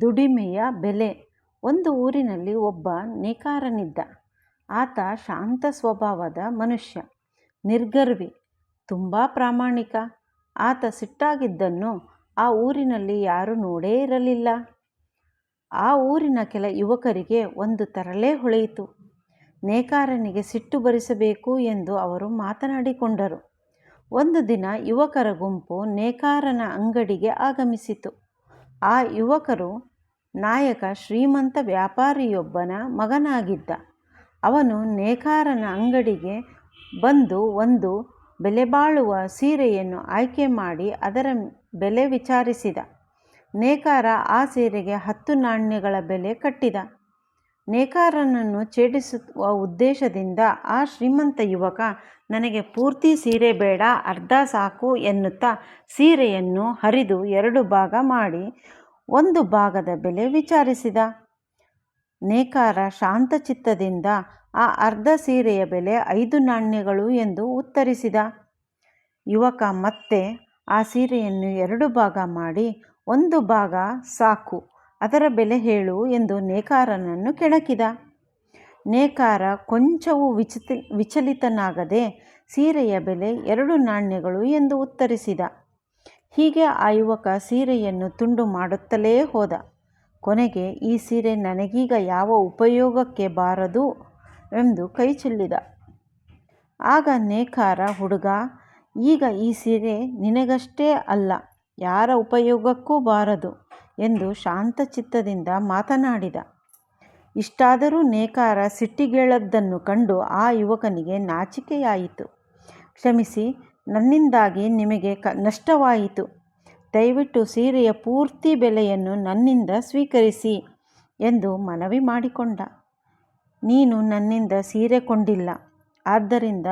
ದುಡಿಮೆಯ ಬೆಲೆ ಒಂದು ಊರಿನಲ್ಲಿ ಒಬ್ಬ ನೇಕಾರನಿದ್ದ. ಆತ ಶಾಂತ ಸ್ವಭಾವದ ಮನುಷ್ಯ. ನಿರ್ಗರ್ವಿ. ತುಂಬ ಪ್ರಾಮಾಣಿಕ. ಆತ ಸಿಟ್ಟಾಗಿದ್ದನ್ನು ಆ ಊರಿನಲ್ಲಿ ಯಾರೂ ನೋಡೇ ಇರಲಿಲ್ಲ. ಆ ಊರಿನ ಕೆಲ ಯುವಕರಿಗೆ ಒಂದು ತರಲೆ ಹೊಳೆಯಿತು. ನೇಕಾರನಿಗೆ ಸಿಟ್ಟು ಬರಿಸಬೇಕು ಎಂದು ಅವರು ಮಾತನಾಡಿಕೊಂಡರು. ಒಂದು ದಿನ ಯುವಕರ ಗುಂಪು ನೇಕಾರನ ಅಂಗಡಿಗೆ ಆಗಮಿಸಿತು. ಆ ಯುವಕರು ನಾಯಕ ಶ್ರೀಮಂತ ವ್ಯಾಪಾರಿಯೊಬ್ಬನ ಮಗನಾಗಿದ್ದ. ಅವನು ನೇಕಾರನ ಅಂಗಡಿಗೆ ಬಂದು ಒಂದು ಬೆಲೆಬಾಳುವ ಸೀರೆಯನ್ನು ಆಯ್ಕೆ ಮಾಡಿ ಅದರ ಬೆಲೆ ವಿಚಾರಿಸಿದ. ನೇಕಾರ ಆ ಸೀರೆಗೆ ಹತ್ತು ನಾಣ್ಯಗಳ ಬೆಲೆ ಕಟ್ಟಿದ. ನೇಕಾರನನ್ನು ಛೇಡಿಸುವ ಉದ್ದೇಶದಿಂದ ಆ ಶ್ರೀಮಂತ ಯುವಕ ನನಗೆ ಪೂರ್ತಿ ಸೀರೆ ಬೇಡ, ಅರ್ಧ ಸಾಕು ಎನ್ನುತ್ತಾ ಸೀರೆಯನ್ನು ಹರಿದು ಎರಡು ಭಾಗ ಮಾಡಿ ಒಂದು ಭಾಗದ ಬೆಲೆ ವಿಚಾರಿಸಿದ. ನೇಕಾರ ಶಾಂತಚಿತ್ತದಿಂದ ಆ ಅರ್ಧ ಸೀರೆಯ ಬೆಲೆ ಐದು ನಾಣ್ಯಗಳು ಎಂದು ಉತ್ತರಿಸಿದ. ಯುವಕ ಮತ್ತೆ ಆ ಸೀರೆಯನ್ನು ಎರಡು ಭಾಗ ಮಾಡಿ ಒಂದು ಭಾಗ ಸಾಕು, ಅದರ ಬೆಲೆ ಹೇಳು ಎಂದು ನೇಕಾರನನ್ನು ಕೆಣಕಿದ. ನೇಕಾರ ಕೊಂಚವೂ ವಿಚಲಿತನಾಗದೆ ಸೀರೆಯ ಬೆಲೆ ಎರಡು ನಾಣ್ಯಗಳು ಎಂದು ಉತ್ತರಿಸಿದ. ಹೀಗೆ ಆ ಯುವಕ ಸೀರೆಯನ್ನು ತುಂಡು ಮಾಡುತ್ತಲೇ ಹೋದ. ಕೊನೆಗೆ ಈ ಸೀರೆ ನನಗೀಗ ಯಾವ ಉಪಯೋಗಕ್ಕೆ ಬಾರದು ಎಂದು ಕೈಚೆಲ್ಲಿದ. ಆಗ ನೇಕಾರ ಹುಡುಗ ಈಗ ಈ ಸೀರೆ ನಿನಗಷ್ಟೇ ಅಲ್ಲ, ಯಾರ ಉಪಯೋಗಕ್ಕೂ ಬಾರದು ಎಂದು ಶಾಂತಚಿತ್ತದಿಂದ ಮಾತನಾಡಿದ. ಇಷ್ಟಾದರೂ ನೇಕಾರ ಸಿಟ್ಟಿಗೇಳದ್ದನ್ನು ಕಂಡು ಆ ಯುವಕನಿಗೆ ನಾಚಿಕೆಯಾಯಿತು. ಕ್ಷಮಿಸಿ, ನನ್ನಿಂದಾಗಿ ನಿಮಗೆ ನಷ್ಟವಾಯಿತು. ದಯವಿಟ್ಟು ಸೀರೆಯ ಪೂರ್ತಿ ಬೆಲೆಯನ್ನು ನನ್ನಿಂದ ಸ್ವೀಕರಿಸಿ ಎಂದು ಮನವಿ ಮಾಡಿಕೊಂಡ. ನೀನು ನನ್ನಿಂದ ಸೀರೆ ಕೊಂಡಿಲ್ಲ, ಆದ್ದರಿಂದ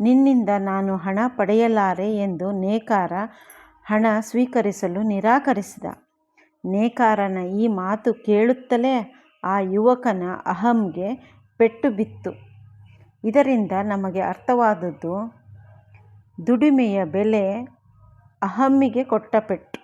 ನಿನ್ನಿಂದ ನಾನು ಹಣ ಪಡೆಯಲಾರೆ ಎಂದು ನೇಕಾರ ಹಣ ಸ್ವೀಕರಿಸಲು ನಿರಾಕರಿಸಿದ. ನೇಕಾರನ ಈ ಮಾತು ಕೇಳುತ್ತಲೇ ಆ ಯುವಕನ ಅಹಂಗೆ ಪೆಟ್ಟು ಬಿತ್ತು. ಇದರಿಂದ ನಮಗೆ ಅರ್ಥವಾದದ್ದು, ದುಡಿಮೆಯ ಬೆಲೆ ಅಹಮ್ಮಿಗೆ ಕೊಟ್ಟ ಪೆಟ್ಟು.